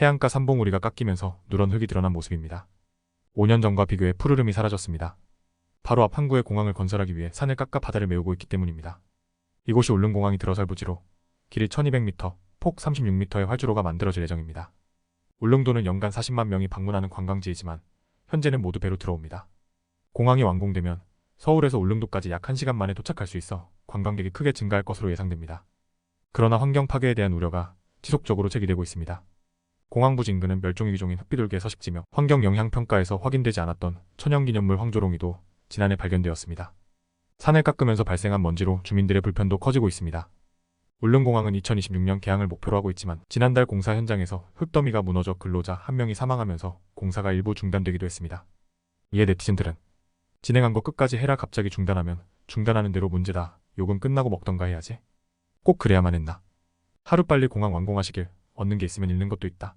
해안가 삼봉우리가 깎이면서 누런 흙이 드러난 모습입니다. 5년 전과 비교해 푸르름이 사라졌습니다. 바로 앞 항구에 공항을 건설하기 위해 산을 깎아 바다를 메우고 있기 때문입니다. 이곳이 울릉공항이 들어설 부지로 길이 1200m, 폭 36m의 활주로가 만들어질 예정입니다. 울릉도는 연간 40만 명이 방문하는 관광지이지만 현재는 모두 배로 들어옵니다. 공항이 완공되면 서울에서 울릉도까지 약 1시간 만에 도착할 수 있어 관광객이 크게 증가할 것으로 예상됩니다. 그러나 환경 파괴에 대한 우려가 지속적으로 제기되고 있습니다. 공항 부지 인근은 멸종위기종인 흑비둘기의 서식지며 환경 영향 평가에서 확인되지 않았던 천연기념물 황조롱이도 지난해 발견되었습니다. 산을 깎으면서 발생한 먼지로 주민들의 불편도 커지고 있습니다. 울릉공항은 2026년 개항을 목표로 하고 있지만 지난달 공사 현장에서 흙더미가 무너져 근로자 한 명이 사망하면서 공사가 일부 중단되기도 했습니다. 이에 네티즌들은 진행한 거 끝까지 해라 갑자기 중단하면 중단하는 대로 문제다. 욕은 끝나고 먹던가 해야지. 꼭 그래야만 했나. 하루빨리 공항 완공하시길 얻는 게 있으면 잃는 것도 있다.